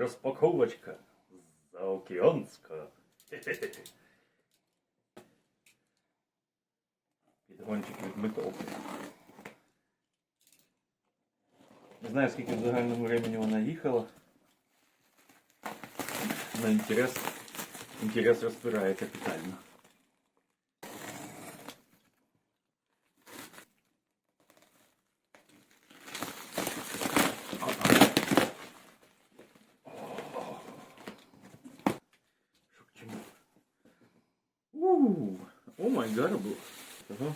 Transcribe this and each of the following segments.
Розпаковочка заокеанська. Підгончик від металу. Не знаю, скільки в загальному времени вона їхала. На інтерес. Інтерес розпирає капітально. Май гарбу. Ага.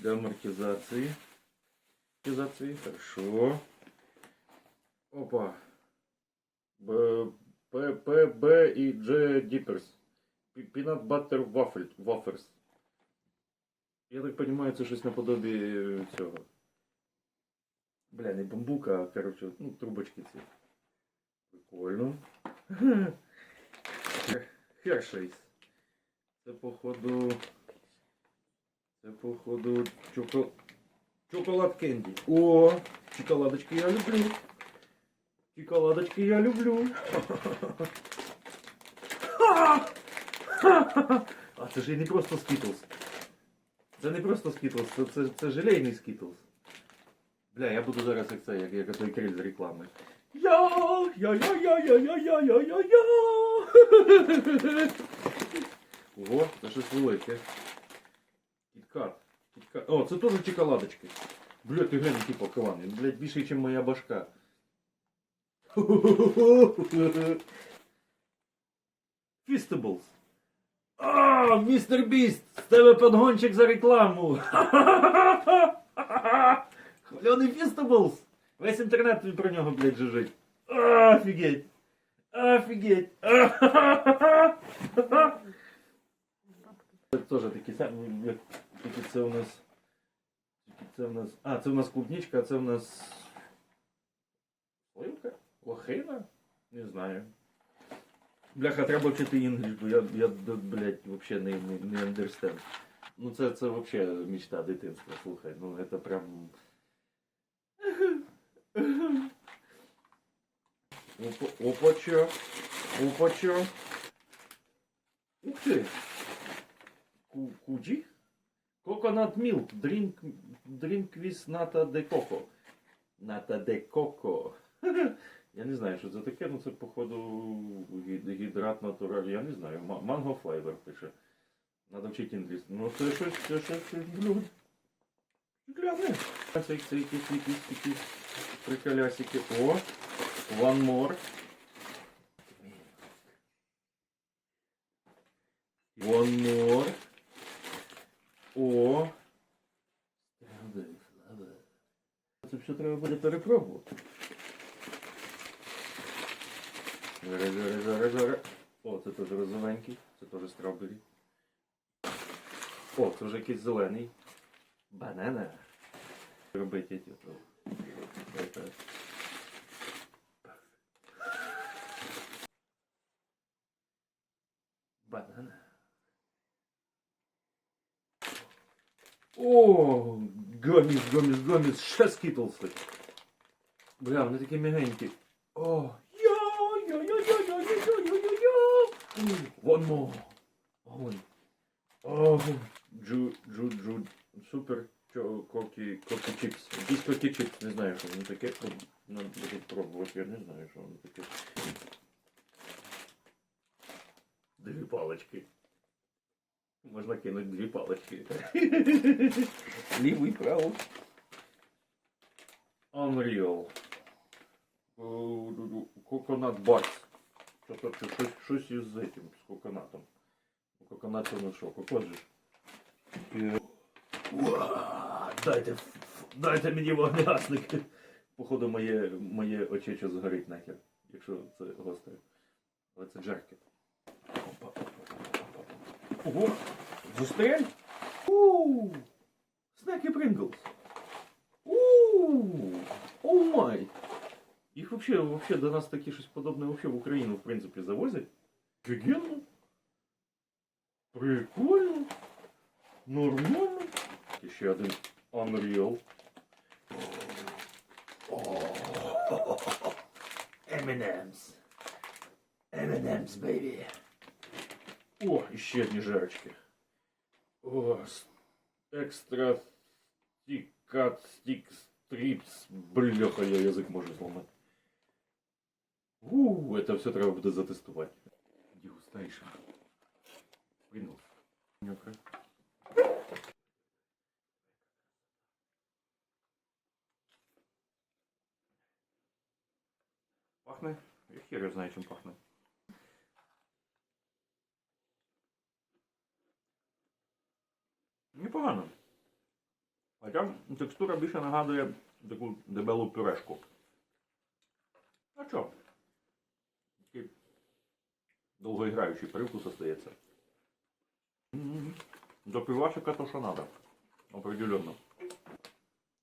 Для амортизации. Амортизации, хорошо. Опа. Б, П, П, Б и Dippers. Пі- Peanut Butter Waffle, Я так понимаю, це щось наподобие цього. Бля, не бамбука, а, короче, ну, трубочки ці. Прикольно. Хершейс. Це походу. Це походу чоко... чоколад кенді. О, чоколадочки я люблю. Чоколадочки я люблю. А це ж і не просто скітлс. Це не просто скітлс, це, це, це желейний скітлс. Бля, я буду зараз як це, як, як той криль з реклами. Я, я, я, я, я, я, я, я, я, я. Ого, це щось велике. О, це теж чоколадочки. Бля, ти глянь, який пакований. Блядь, більший, ніж моя башка. Фістеблс. А, містер Біст, з тебе подгончик за рекламу. Хвалений Фістеблс. Весь інтернет про нього, блядь, жужить. А, Офігеть. Офігеть. Це теж такі самі, як це у нас. Тільки це у нас. А, це у нас клубничка, а це у нас. Сливка? Лохина? Не знаю. Бляха, треба вчити інгліш, бо я, я блядь, вообще не, не, не understand. Ну це, це вообще мечта дитинства, слухай. Ну это прям. Опа, опача. Опача. Ух ти. Ку- Куджі? Coconut milk. Drink, with nata de coco. Nata de coco. Я не знаю, що це таке, ну це походу гідрат натураль, я не знаю. Манго флейвер пише. Надо вчити інгліс. Ну це щось, це щось блюд. Гляне. Це якісь, якісь, якісь приколясики. О, one more. One more. О. Це все треба буде перепробувати. Зараз, зараз, зараз, зараз. О, це теж розовенький, це теж стробері. О, це вже якийсь зелений. Банана. Робити ті то. Це- Банана. О, гоміс, гоміс, ще скітлси. Бля, вони такі мягенькі. О, я. One more. Огонь. О, джу, джу, джу, супер чо, кокі, кокі чіпс. Якісь кокі чіпс, не знаю, що воно таке. Проб- Надо буде пробувати, я не знаю, що воно таке. Дві палочки. Можна кинути дві палочки. Ліву і праву. Unreal. Коконат Барс. Що-то щось, щось із этим, з коконатом. Коконат це ну що, кокос же. Е, уа, Дайте, дайте мені вогнегасник. Походу моє, моє очечо згорить нахер, якщо це гостре. Але це опа. Ого! Зустріль? Снеки Принглс. Ууу! О май! Їх вообще, вообще до нас такі щось подобне вообще в Україну, в принципі, завозять. Офігенно. Прикольно. Нормально. І ще один Unreal. M&M's. M&M's, baby. О, ще одні жарочки. О, с- екстра стікат, стік, стріпс. Бляха, я язик можу зламати. У, это все треба буде затестувати. Дегустейшн. Принус. Нюхай. Пахне? Я хер його знаю, чим пахне. Непогано. Хоча текстура більше нагадує таку дебелу пюрешку. А що? Такий довгоіграючий привкус остається. До пивасика то що надо. Определенно.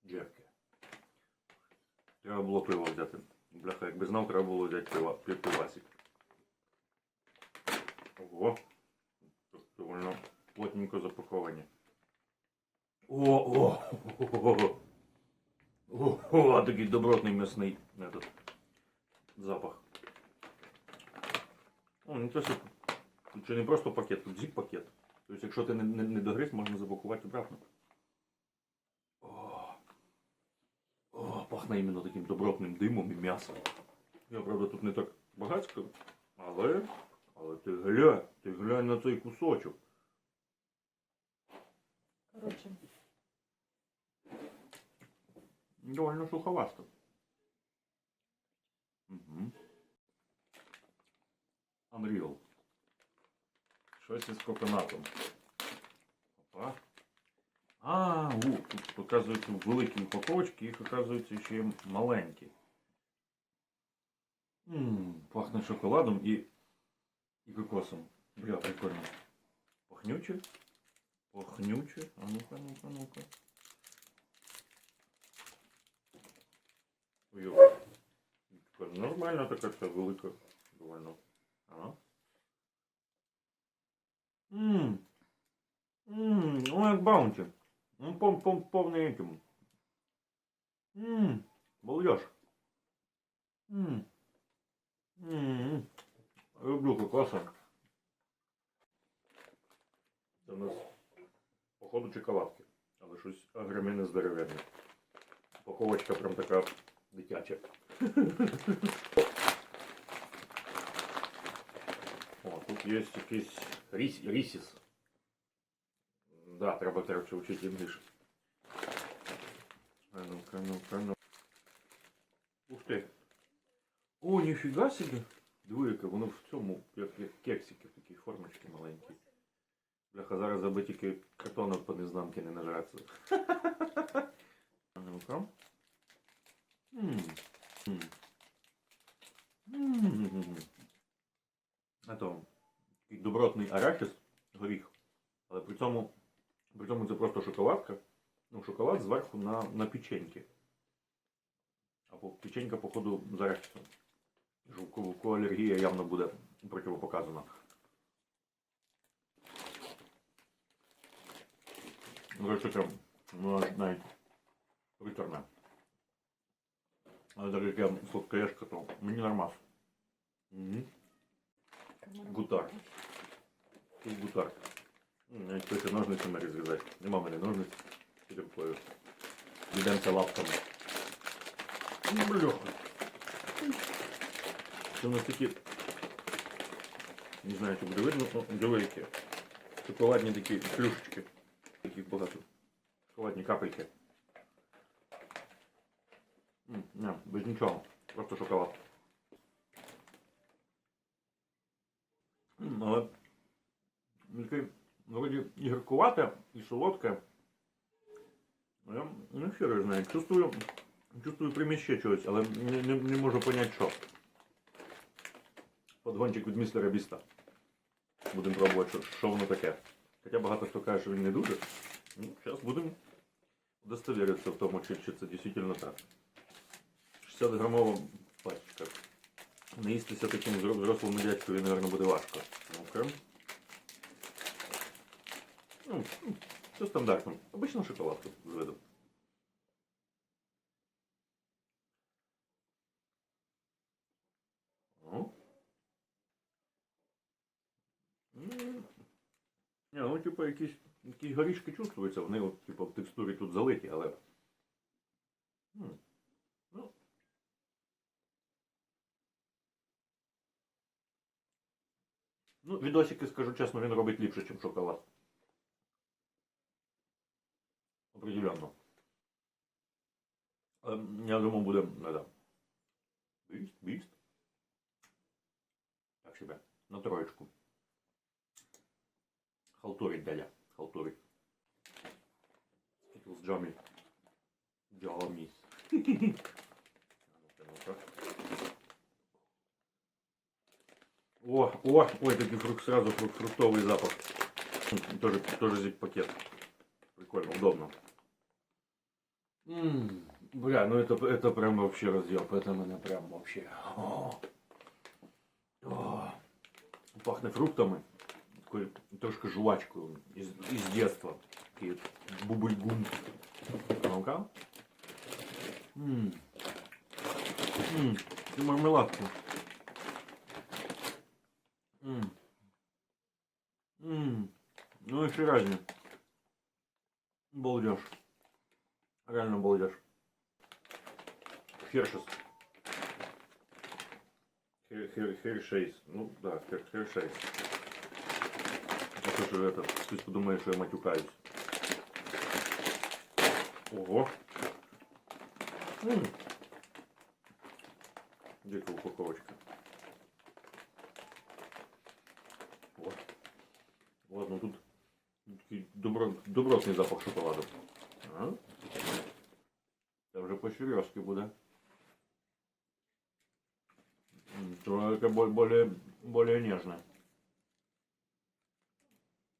Джерки. Треба було пиво взяти. Бляха, якби знав, треба було взяти пива, пи- пивасик. Ого. Довольно плотненько запаковані. О, о, о, о, такий добротний м'ясний этот, запах. О, ну це супер. Тут не просто пакет, тут зіп-пакет. Тобто, якщо ти не, не, не догриз, можна запакувати обратно. О, о, пахне іменно таким добротним димом і м'ясом. Я, правда, тут не так багатсько, але, але ти глянь, ти глянь на цей кусочок. Коротше, Довольно суховасто. Угу. Unreal. Щось із коконатом. Опа. А, у, тут показуються великі упаковочки, їх оказується ще маленькі. Ммм, пахне шоколадом і, і кокосом. Бля, прикольно. Пахнюче. Пахнюче. А ну-ка, ну-ка, ну-ка. Ой, така нормальна така ця велика. Довольно. Ага. Ммм. Ммм, ну як баунті. Ну, пом, пом, повний этим. Ммм, балдеж. Ммм. Ммм. Люблю кокоси. Це у нас, походу, чоколадки. Але щось агроміне здоровенне. Упаковочка прям така дитяча. О, тут є якийсь ріс, рісіс. Да, треба короче, вчити інглиш. А ну-ка, ну-ка, ну. Ух ти. О, ніфіга собі. Двоєка, воно в цьому, як, як кексики, такі формочки маленькі. Бляха, зараз аби тільки картонок по незнамки не нажратися. Ну-ка. М. М. М. А то такий добротний арахіс, горіх. Але при цьому, при цьому це просто шоколадка. Ну, шоколад зверху на, на печеньки. Або печенька, походу, з арахісом. Жовкову алергія явно буде противопоказана. Ну, це ну, навіть приторне. Але так як я сладкоежка, то мені нормас. Угу. Гутар. Тут гутар. М, Навіть хоче ножницями розрізати. Нема в мене ножниць. Піде рукою. Йдемося лапками. Ну, Бляха. Це у нас такі. Не знаю, чи буде видно, але великі. Шоколадні такі плюшечки. Таких багато. Шоколадні капельки. Не, без нічого. Просто шоколад. Але таке вроді і гіркувате, і солодке. Я не хіро знаю. Чувствую, чувствую приміще чогось, але не, не, не можу поняти, що. Подгончик від містера Біста. Будемо пробувати, що, що воно таке. Хоча багато хто каже, що він не дуже. Ну, зараз будемо удостовіритися в тому, чи, чи це дійсно так. 50 грамова пачка. Наїстися таким взрослому дядьку, він, мабуть, буде важко. Окей. Ну, Все стандартно. Обичну шоколадку з виду. Не, ну типу якісь якісь горішки чувствуються, вони от, типу, в текстурі тут залиті, але... Ну, відосики, скажу чесно, він робить ліпше, ніж шоколад. Определенно. Ем, Я думаю, буде, не да. Біст, біст. Так себе, на троєчку. Халтурить дядя, халтурить. Скитлс Джамі. Джамі. О, о, ой, такой фрукт, сразу фрукт, фруктовый запах. Тоже, тоже зип пакет. Прикольно, удобно. М, Бля, ну это, это прям вообще разъеб. Это мене прям вообще. О. О. Пахне фруктами. Такою трошки жвачкою із, із дитинства. Такий бубльгум. Ну-ка. Ммм. Ммм. Мармеладку. Ммм. Ммм. Ну еще разне. Балдеж. Реально балдеж. Хершес. Хер, хер, хершейс. Ну да, хер, хершейс. А то, что это, кто-то подумает, что я матюкаюсь. Ого. М. Где-то упаковочка. Ну тут такий добро, добротний запах шоколаду. А? Це вже по-серйозки буде. Только бо- более, более нежно.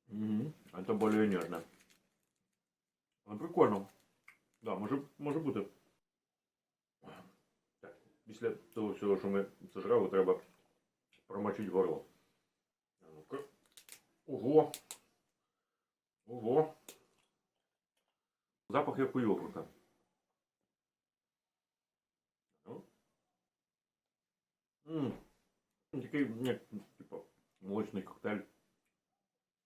Мгм. Это более нежно. Ну, прикольно. Да, може, може бути. Так, після того всього, що ми зажрали, треба промочити горло. Ого! Ого! Запах як у йогурта. Ну. Такий, як, типа, молочний коктейль.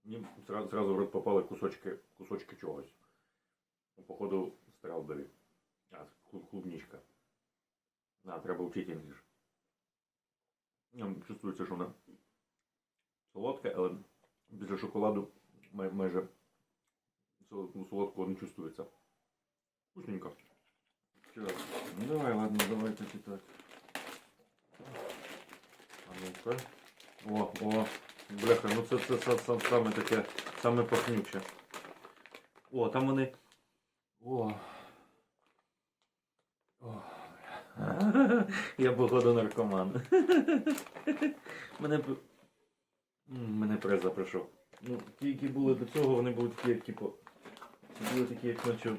Мені зразу, зразу в рот попали кусочки, кусочки чогось. Ну, походу, страубері. А, клубничка. А, треба вчити інгліш. Чувствується, що вона солодка, але після шоколаду май- майже солод- ну, солодкого не чувствується. Вкусненько. Так, ну давай, ладно, давайте читать. А ну-ка. О, о, бляха, ну це, це, це, це саме таке, саме пахнюче. О, там вони. О. О. Я походу наркоман. Мене Мене преза прийшов. Ну, ті, які були до цього, вони були такі, як типу. Ці були такі, як наче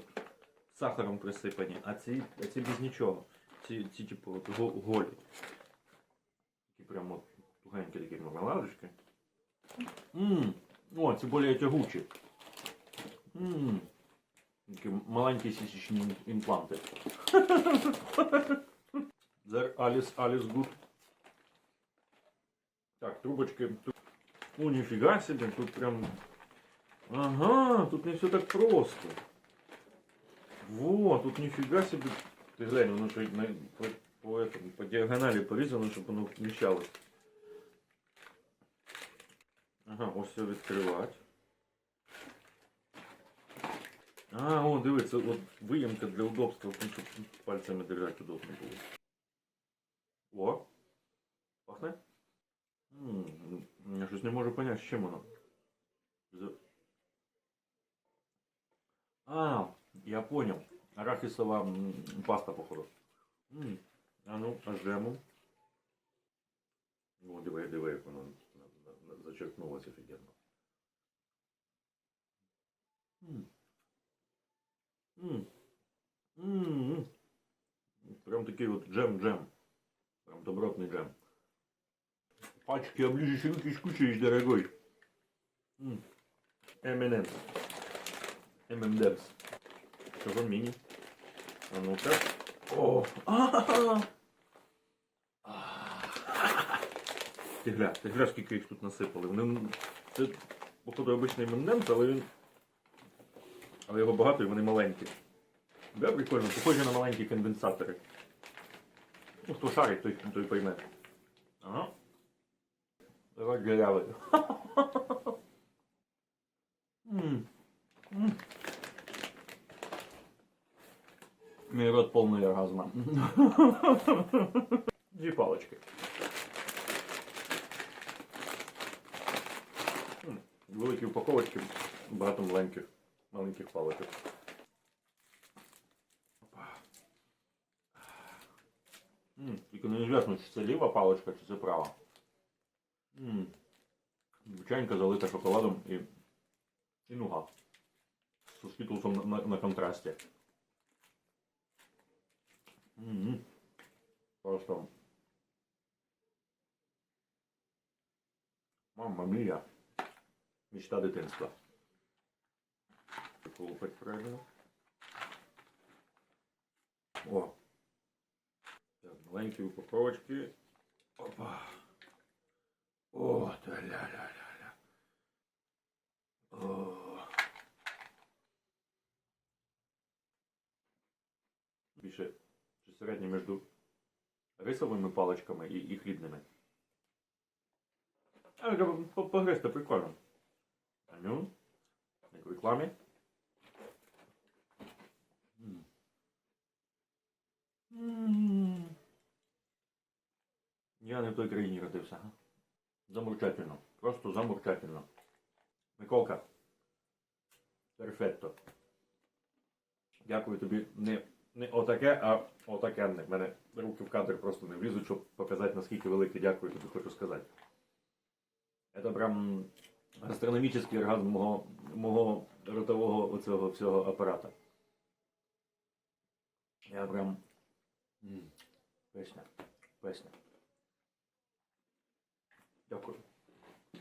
сахаром присипані, а ці, а ці без нічого. Ці, ці типу, от, го- голі. Такі прямо тугенькі такі мармеладочки. Ммм. О, це більш тягучі. Ммм. Такі маленькі сісічні ім- імпланти. There Alice, Alice good. Так, трубочки. Тут... Ну, нифига себе, тут прям... Ага, тут не все так просто. Во, тут нифига себе. Ты глянь, воно ще й на, по, по, этому, по диагонали порізано, щоб воно вміщалось. Ага, ось все відкривати. А, о, дивіться, от виємка для удобства, тому щоб пальцями держати удобно було. О, пахне? М, я щось не можу поняти, з чим воно. А, я понял. Арахисова паста, походу. М, А ну, а жему. О, диви, диви, як воно зачерпнулося офігенно. Прям такий от джем-джем. Прям добротный джем. Пачки оближешь руки скучаешь, дорогой. М. M&M's. M&M's. Чого мини? А ну-ка. О! Ти гля, ти гля, скільки їх тут насипали. Вони, це, походу обичний мендемс, але він. Але його багато і вони маленькі. Да, прикольно, похожі на маленькі конденсатори. Ну, хто шарить, той, той пойме. Ага. Рот дірявий. М. М. Мій рот повний оргазма. Дві палочки. М, Великі упаковочки, багато маленьких, маленьких палочок. Опа. М, Тільки неізвісно, чи це ліва паличка, чи це права. М, Звичайненька залита шоколадом і, і нуга. З скітлсом на, на, на контрасті. М, Просто. Мамма мія. Мечта дитинства. Колупать правильно. О. Так, маленькі упаковочки. Опа. О, та ля ля ля ля О. Більше чи середнє між рисовими паличками і, і хлібними. А треба по- погризти прикольно. А ну, як в рекламі. Я не в той країні родився. га? Замурчательно. Просто замурчательно. Миколка. Перфетто. Дякую тобі. Не, не отаке, а отаке. В мене руки в кадр просто не влізуть, щоб показати, наскільки велике дякую тобі хочу сказати. Это прям гастрономічний оргазм мого, мого ротового оцього всього апарата. Я прям. Песня. Песня. Дякую.